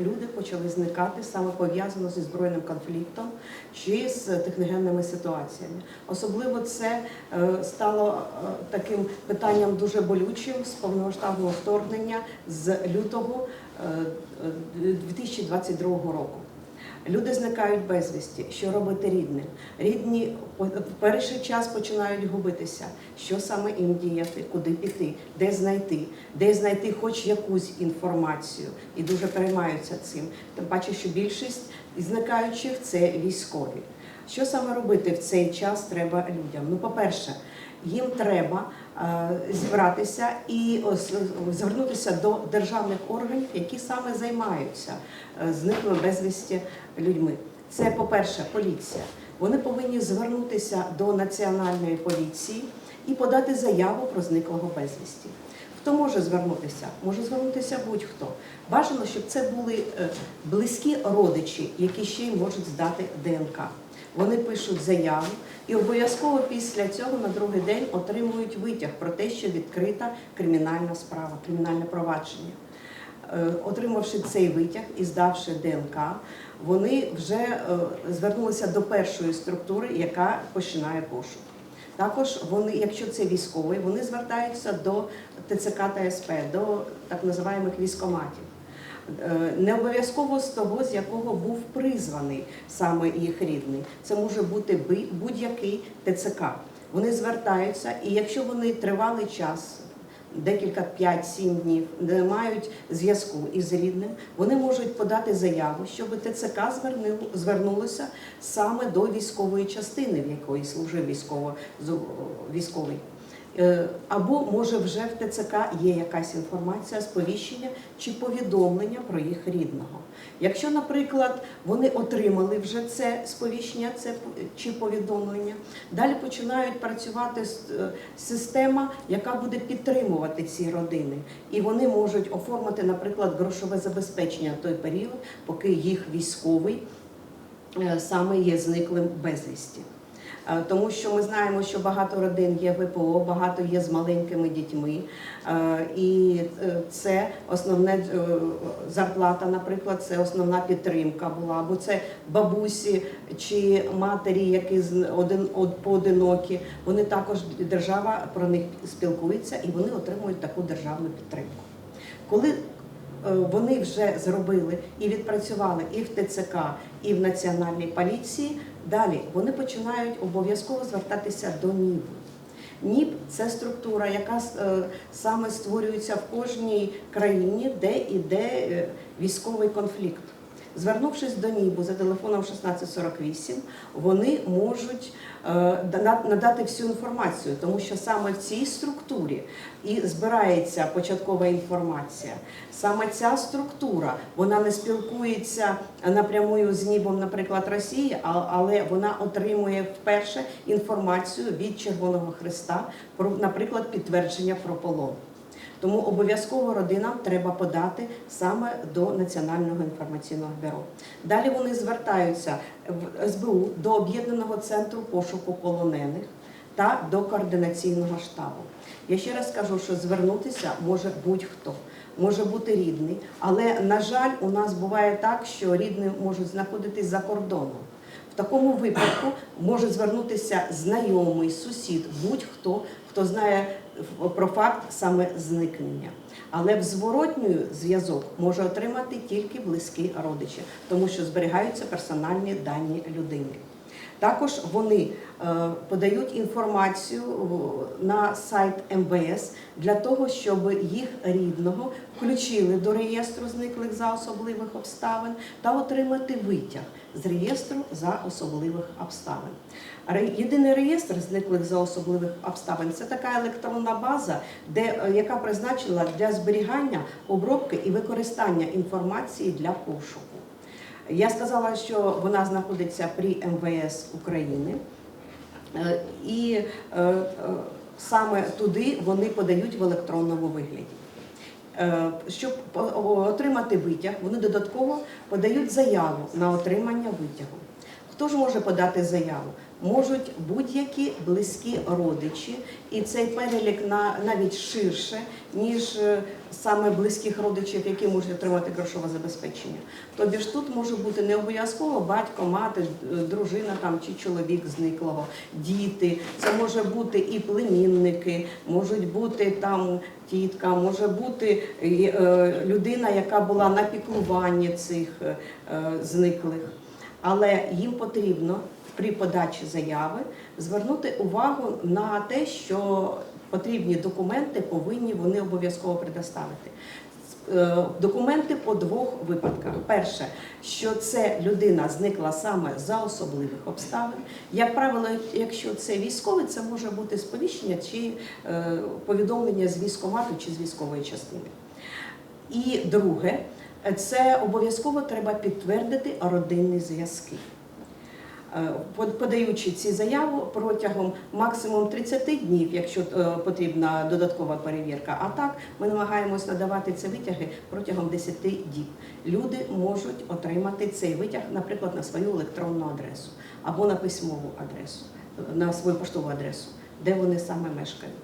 Люди почали зникати саме пов'язано зі збройним конфліктом чи з техногенними ситуаціями. Особливо це е, стало е, таким питанням дуже болючим з повномасштабного вторгнення з лютого е, е, 2022 року. Люди зникають безвісті. Що робити рідним? Рідні в перший час починають губитися. Що саме їм діяти, куди піти, де знайти, де знайти хоч якусь інформацію, і дуже переймаються цим. Тим паче, що більшість зникаючих це військові. Що саме робити в цей час треба людям? Ну, по-перше, їм треба зібратися і звернутися до державних органів, які саме займаються е, зниклими безвісті людьми. Це, по-перше, поліція. Вони повинні звернутися до національної поліції і подати заяву про зниклого безвісті. Хто може звернутися? Може звернутися будь-хто. Бажано, щоб це були е, близькі родичі, які ще й можуть здати ДНК. Вони пишуть заяву і обов'язково після цього на другий день отримують витяг про те, що відкрита кримінальна справа, кримінальне провадження. Е, Отримавши цей витяг і здавши ДНК, вони вже е, звернулися до першої структури, яка починає пошук. Також вони, якщо це військовий, вони звертаються до ТЦК та СП, до так називаємих військоматів. Е, Не обов'язково з того, з якого був призваний саме їх рідний. Це може бути будь-який ТЦК. Вони звертаються, і якщо вони тривалий час, декілька 5-7 днів, не мають зв'язку із рідним, вони можуть подати заяву, щоб ТЦК звернулося саме до військової частини, в якої служив військовий. Е, Або може вже в ТЦК є якась інформація, сповіщення чи повідомлення про їх рідного. Якщо, наприклад, вони отримали вже це сповіщення, це чи повідомлення, далі починають працювати е, система, яка буде підтримувати ці родини, і вони можуть оформити, наприклад, грошове забезпечення в той період, поки їх військовий е, саме є зниклим безвісті. Е, Тому що ми знаємо, що багато родин є ВПО, багато є з маленькими дітьми, Е, і е, це основне зарплата, наприклад, це основна підтримка була, або це бабусі чи матері, які один поодинокі. Вони також держава про них спілкується і вони отримують таку державну підтримку. Коли вони вже зробили і відпрацювали і в ТЦК, і в Національній поліції. Далі вони починають обов'язково звертатися до НІБ. НІБ це структура, яка е, саме створюється в кожній країні, де іде е, військовий конфлікт. Звернувшись до НІБу за телефоном 1648, вони можуть е, надати всю інформацію, тому що саме в цій структурі і збирається початкова інформація. Саме ця структура вона не спілкується напрямую з НІБом, наприклад, Росії, але вона отримує вперше інформацію від Червоного Христа про, наприклад, підтвердження про полон. Тому обов'язково родинам треба подати саме до Національного інформаційного бюро. Далі вони звертаються в СБУ до об'єднаного центру пошуку полонених та до координаційного штабу. Я ще раз кажу, що звернутися може будь-хто, може бути рідний, але на жаль, у нас буває так, що рідні можуть знаходитись за кордоном. В такому випадку може звернутися знайомий, сусід, будь-хто, хто знає про факт саме зникнення. Але в зворотній зв'язок може отримати тільки близькі родичі, тому що зберігаються персональні дані людини. Також вони е, подають інформацію на сайт МВС для того, щоб їх рідного включили до реєстру зниклих за особливих обставин та отримати витяг з реєстру за особливих обставин. Єдиний реєстр зниклих за особливих обставин це така електронна база, де, е, яка призначена для зберігання, обробки і використання інформації для пошуку. Я сказала, що вона знаходиться при МВС України, Е, і е, е, саме туди вони подають в електронному вигляді. Щоб отримати витяг, вони додатково подають заяву на отримання витягу. Хто ж може подати заяву? можуть будь-які близькі родичі, і цей перелік на навіть ширше, ніж е, саме близьких родичів, які можуть отримати грошове забезпечення. Тобі ж тут може бути не обов'язково батько, мати, дружина там чи чоловік зниклого, діти. Це може бути і племінники, можуть бути там тітка, може бути е, людина, яка була на піклуванні цих е, е, зниклих. Але їм потрібно при подачі заяви звернути увагу на те, що потрібні документи повинні вони обов'язково предоставити. Е, Документи по двох випадках. Перше, що це людина зникла саме за особливих обставин. Як правило, якщо це військовий, це може бути сповіщення чи е, повідомлення з військкомату чи з військової частини. І друге, це обов'язково треба підтвердити родинні зв'язки. Е, Подаючи ці заяви протягом максимум 30 днів, якщо е, потрібна додаткова перевірка. А так ми намагаємось надавати ці витяги протягом 10 діб. Люди можуть отримати цей витяг, наприклад, на свою електронну адресу або на письмову адресу, на свою поштову адресу, де вони саме мешкають.